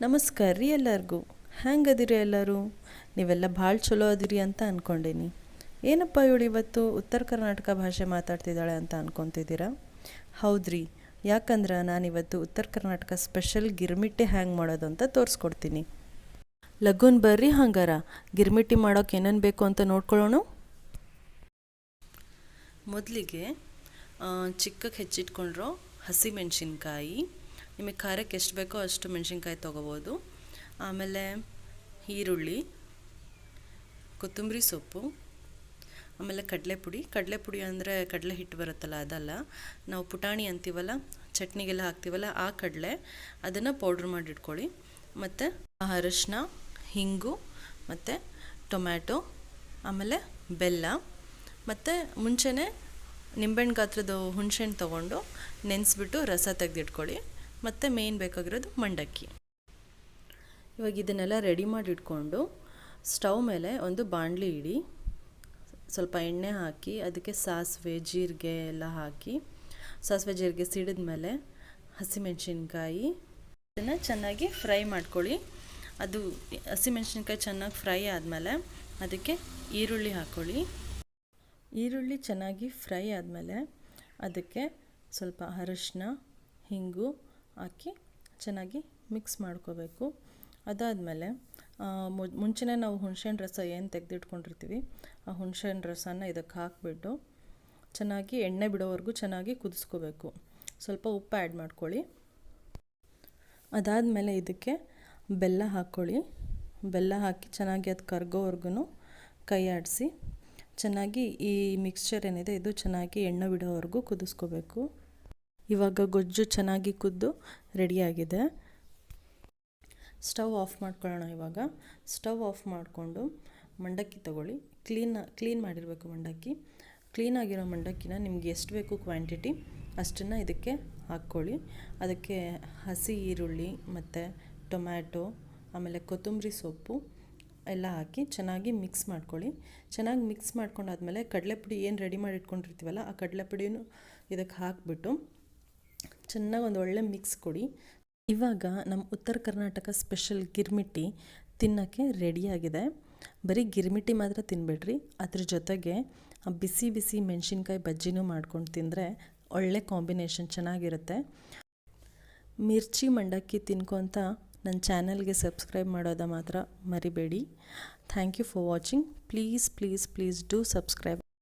ನಮಸ್ಕಾರ ರೀ ಎಲ್ಲರಿಗೂ. ಅದಿರಿ ಎಲ್ಲರೂ? ನೀವೆಲ್ಲ ಭಾಳ ಚಲೋ ಅದಿರಿ ಅಂತ ಅಂದ್ಕೊಂಡೀನಿ ಏನಪ್ಪ ಇವಳು ಇವತ್ತು ಉತ್ತರ ಕರ್ನಾಟಕ ಭಾಷೆ ಮಾತಾಡ್ತಿದ್ದಾಳೆ ಅಂತ ಅಂದ್ಕೊತಿದ್ದೀರಾ ಹೌದ್ರಿ. ಯಾಕಂದ್ರೆ ನಾನಿವತ್ತು ಉತ್ತರ ಕರ್ನಾಟಕ ಸ್ಪೆಷಲ್ ಗಿರ್ಮಿಟ್ಟಿ ಹ್ಯಾಂಗೆ ಮಾಡೋದು ಅಂತ ತೋರಿಸ್ಕೊಡ್ತೀನಿ. ಲಗುನ್ ಬರ್ರಿ ಹಂಗಾರ. ಗಿರ್ಮಿಟ್ಟಿ ಮಾಡೋಕೆ ಏನೇನು ಬೇಕು ಅಂತ ನೋಡ್ಕೊಳ್ಳೋಣ ಮೊದಲಿಗೆ ಚಿಕ್ಕಕ್ಕೆ ಹೆಚ್ಚಿಟ್ಕೊಂಡ್ರೋ ಹಸಿ ಮೆಣಸಿನ್ಕಾಯಿ ನಿಮಗೆ ಖಾರಕ್ಕೆ ಎಷ್ಟು ಬೇಕೋ ಅಷ್ಟು ಮೆಣಸಿನ್ಕಾಯಿ ತೊಗೋಬೋದು. ಆಮೇಲೆ ಈರುಳ್ಳಿ, ಕೊತ್ತಂಬರಿ ಸೊಪ್ಪು, ಆಮೇಲೆ ಕಡಲೆ ಪುಡಿ ಕಡಲೆ ಪುಡಿ ಅಂದರೆ ಕಡಲೆ ಹಿಟ್ಟು ಬರುತ್ತಲ್ಲ ಅದಲ್ಲ. ನಾವು ಪುಟಾಣಿ ಅಂತೀವಲ್ಲ, ಚಟ್ನಿಗೆಲ್ಲ ಹಾಕ್ತೀವಲ್ಲ ಆ ಕಡಲೆ, ಅದನ್ನು ಪೌಡ್ರ್ ಮಾಡಿಟ್ಕೊಳ್ಳಿ ಮತ್ತು ಅರಶಿನ, ಹಿಂಗು, ಮತ್ತು ಟೊಮ್ಯಾಟೊ, ಆಮೇಲೆ ಬೆಲ್ಲ. ಮತ್ತು ಮುಂಚೆನೇ ನಿಂಬೆಹಣ್ಣು ಗಾತ್ರದ ಹುಣಸೆಹಣ್ಣು ತೊಗೊಂಡು ನೆನೆಸ್ಬಿಟ್ಟು ರಸ ತೆಗೆದಿಟ್ಕೊಳ್ಳಿ. ಮತ್ತು ಮೇನ್ ಬೇಕಾಗಿರೋದು ಮಂಡಕ್ಕಿ. ಇವಾಗ ಇದನ್ನೆಲ್ಲ ರೆಡಿ ಮಾಡಿ ಇಟ್ಕೊಂಡು ಸ್ಟವ್ ಮೇಲೆ ಒಂದು ಬಾಣಲಿ ಇಡಿ. ಸ್ವಲ್ಪ ಎಣ್ಣೆ ಹಾಕಿ, ಅದಕ್ಕೆ ಸಾಸಿವೆ, ಜೀರಿಗೆ ಎಲ್ಲ ಹಾಕಿ, ಸಾಸಿವೆ, ಜೀರಿಗೆ ಸಿಡಿದ ಮೇಲೆ ಹಸಿಮೆಣಸಿನ್ಕಾಯಿ ಅದನ್ನು ಚೆನ್ನಾಗಿ ಫ್ರೈ ಮಾಡ್ಕೊಳ್ಳಿ. ಅದು ಹಸಿಮೆಣ್ಸಿನ್ಕಾಯಿ ಚೆನ್ನಾಗಿ ಫ್ರೈ ಆದಮೇಲೆ ಅದಕ್ಕೆ ಈರುಳ್ಳಿ ಹಾಕ್ಕೊಳ್ಳಿ ಈರುಳ್ಳಿ ಚೆನ್ನಾಗಿ ಫ್ರೈ ಆದಮೇಲೆ ಅದಕ್ಕೆ ಸ್ವಲ್ಪ ಅರಶಿನ, ಹಿಂಗು ಹಾಕಿ ಚೆನ್ನಾಗಿ ಮಿಕ್ಸ್ ಮಾಡ್ಕೋಬೇಕು. ಅದಾದಮೇಲೆ ಮುಂಚೆನೇ ನಾವು ಹುಣ್ಸೆಹಣ್ಣು ರಸ ಏನು ತೆಗೆದಿಟ್ಕೊಂಡಿರ್ತೀವಿ, ಆ ಹುಣ್ಸೆಹಣ್ಣು ರಸನ ಇದಕ್ಕೆ ಹಾಕಿಬಿಟ್ಟು ಚೆನ್ನಾಗಿ ಎಣ್ಣೆ ಬಿಡೋವರೆಗೂ ಚೆನ್ನಾಗಿ ಕುದಿಸ್ಕೋಬೇಕು. ಸ್ವಲ್ಪ ಉಪ್ಪು ಆ್ಯಡ್ ಮಾಡ್ಕೊಳ್ಳಿ. ಅದಾದಮೇಲೆ ಇದಕ್ಕೆ ಬೆಲ್ಲ ಹಾಕ್ಕೊಳ್ಳಿ. ಬೆಲ್ಲ ಹಾಕಿ ಚೆನ್ನಾಗಿ ಅದು ಕರ್ಗೋವರೆಗೂ ಕೈ ಆಡಿಸಿ, ಚೆನ್ನಾಗಿ ಈ ಮಿಕ್ಸ್ಚರ್ ಏನಿದೆ ಇದು ಚೆನ್ನಾಗಿ ಎಣ್ಣೆ ಬಿಡೋವರೆಗೂ ಕುದಿಸ್ಕೋಬೇಕು. ಇವಾಗ ಗೊಜ್ಜು ಚೆನ್ನಾಗಿ ಕುದ್ದು ರೆಡಿಯಾಗಿದೆ ಸ್ಟವ್ ಆಫ್ ಮಾಡ್ಕೊಳ್ಳೋಣ ಇವಾಗ. ಸ್ಟವ್ ಆಫ್ ಮಾಡಿಕೊಂಡು ಮಂಡಕ್ಕಿ ತಗೊಳ್ಳಿ. ಕ್ಲೀನ್ ಕ್ಲೀನ್ ಮಾಡಿರಬೇಕು ಮಂಡಕ್ಕಿ. ಕ್ಲೀನಾಗಿರೋ ಮಂಡಕ್ಕಿನ ನಿಮ್ಗೆ ಎಷ್ಟು ಬೇಕು ಕ್ವಾಂಟಿಟಿ ಅಷ್ಟನ್ನು ಇದಕ್ಕೆ ಹಾಕ್ಕೊಳ್ಳಿ. ಅದಕ್ಕೆ ಹಸಿ ಈರುಳ್ಳಿ ಮತ್ತು ಟೊಮ್ಯಾಟೊ, ಆಮೇಲೆ ಕೊತ್ತಂಬರಿ ಸೊಪ್ಪು ಎಲ್ಲ ಹಾಕಿ ಚೆನ್ನಾಗಿ ಮಿಕ್ಸ್ ಮಾಡ್ಕೊಳ್ಳಿ. ಚೆನ್ನಾಗಿ ಮಿಕ್ಸ್ ಮಾಡ್ಕೊಂಡಾದ್ಮೇಲೆ ಕಡಲೆಪುಡಿ ಏನು ರೆಡಿ ಮಾಡಿ ಇಟ್ಕೊಂಡಿರ್ತೀವಲ್ಲ ಆ ಕಡಲೆಪುಡಿನೂ ಇದಕ್ಕೆ ಹಾಕಿಬಿಟ್ಟು ಚೆನ್ನಾಗಿ ಒಂದು ಒಳ್ಳೆ ಮಿಕ್ಸ್ ಕೊಡಿ. ಇವಾಗ ನಮ್ಮ ಉತ್ತರ ಕರ್ನಾಟಕ ಸ್ಪೆಷಲ್ ಗಿರ್ಮಿಟ್ಟಿ ತಿನ್ನೋಕ್ಕೆ ರೆಡಿಯಾಗಿದೆ ಬರೀ ಗಿರ್ಮಿಟ್ಟಿ ಮಾತ್ರ ತಿನ್ನಬೇಡ್ರಿ ಅದ್ರ ಜೊತೆಗೆ ಬಿಸಿ ಬಿಸಿ ಮೆಣಸಿನ್ಕಾಯಿ ಬಜ್ಜಿನೂ ಮಾಡ್ಕೊಂಡು ತಿಂದರೆ ಒಳ್ಳೆ ಕಾಂಬಿನೇಷನ್ ಚೆನ್ನಾಗಿರುತ್ತೆ. ಮಿರ್ಚಿ ಮಂಡಕ್ಕಿ ತಿನ್ಕೊತ ನನ್ನ ಚಾನಲ್ಗೆ ಸಬ್ಸ್ಕ್ರೈಬ್ ಮಾಡೋದ ಮಾತ್ರ ಮರಿಬೇಡಿ. Thank you for watching please please please do subscribe